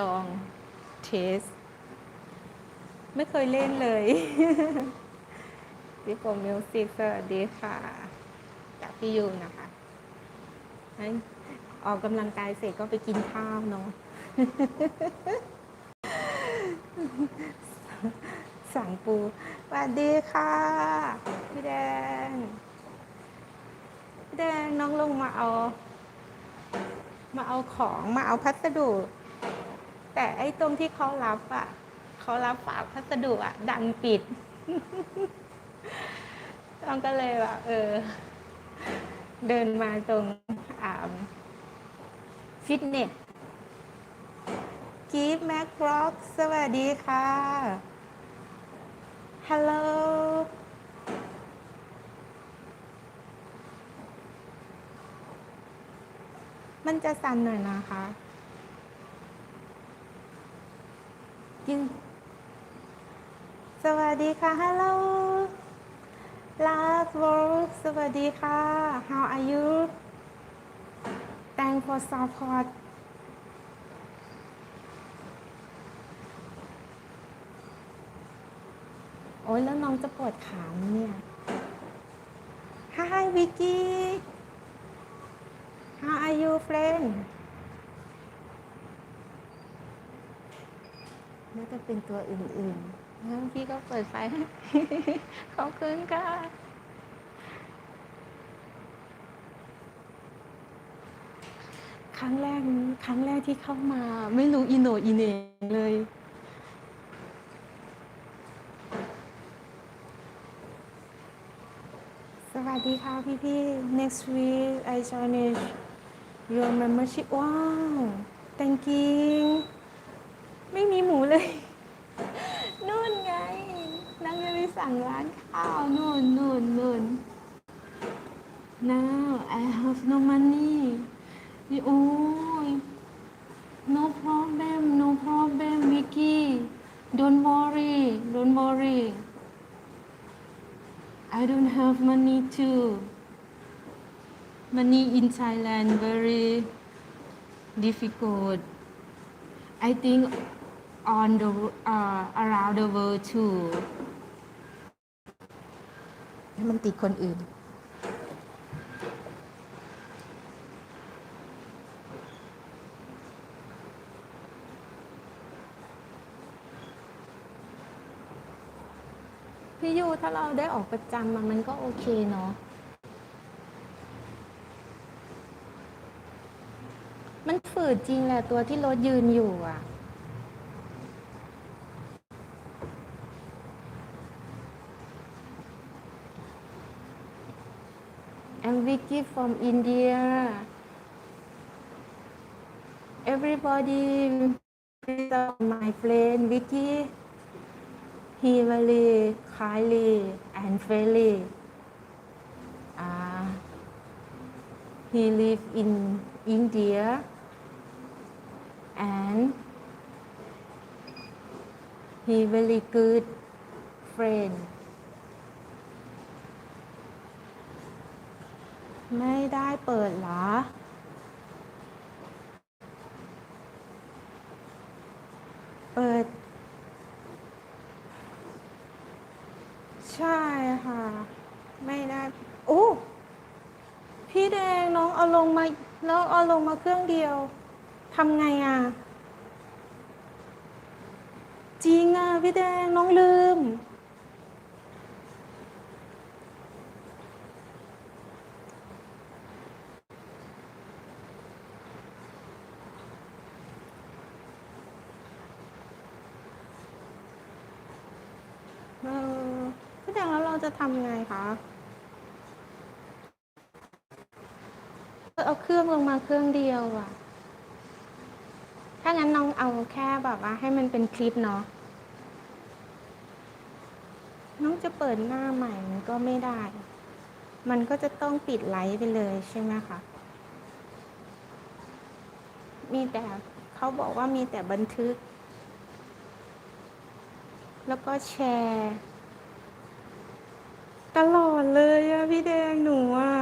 ลองเทส ไม่เคยเล่นเลยพี่โปมิวสิกสวัสดีค่ะจากพี่ยูนะคะงั้ออกกำลังกายเสร็จก็ไปกินข้าวเนาะสั่งปูสวัสดีค่ะ พี่แดง พี่แดงน้องลงมาเอา มาเอาของมาเอาพัสดุ แต่ไอ้ตรงที่เขารับอะเขารับฝากพัสดุอะ ดันปิดต้องก็เลยว่าเออ เดินมาตรงฟิตเนสกีฟแม็กร็อกสวัสดีค่ะฮัลโหลมันจะสั่นหน่อยนะคะ กินสวัสดีค่ะ ฮัลโหล Last work สวัสดีค่ะ How are you Thank for support โอ้ยแล้วน้องจะปวดขาเนี่ย Hi Vicky How are you friend น่าจะเป็นตัวอื่นๆแล้วพี่ก็เปิดไฟให้ขอบคุณค่ะครั้งแรกนี้ครั้งแรกที่เข้ามา ไม่รู้อินโนอินเหนเลยสวัสดีค่ะพี่พี่ next week I join your membership ว้าว thank you ไม่มีหมูเลย นู่นไงนางจะไปสั่งร้านข้าวนู่นนู่นนู่น now I have no money โอ้ย no problem no problem Vicky don't worry don't worry I don't have money too money in Thailand very difficult I think on the uh, around the world too ให้มันติดคนอื่น พี่ยูถ้าเราได้ออกประจำมามันก็โอเคเนาะมันฝืดจริงแหละตัวที่รถยืนอยู่อะ I'm Vicky from India. Everybody, my friend Vicky, he very kindly and friendly. Uh, he live in India and he very good friend. ไม่ได้เปิดเหรอ เปิด ใช่ค่ะ ไม่ได้ โอ้ พี่แดงน้องเอาลงมา น้องเอาลงมาเครื่องเดียว ทำไงอะ จริงอะ พี่แดงน้องลืม เออพี่แดงแล้วเรา จะทำไงคะเอาเครื่องลงมาเครื่องเดียวอะถ้างั้นน้องเอาแค่แบบว่า ให้มันเป็นคลิปเนาะ น้องจะเปิดหน้าใหม่มันก็ไม่ได้ มันก็จะต้องปิดไลฟ์ไปเลยใช่ไหมคะ มีแต่เขาบอกว่ามีแต่บันทึก แล้วก็แชร์ ตลอดเลยอะพี่แดงหนูอะ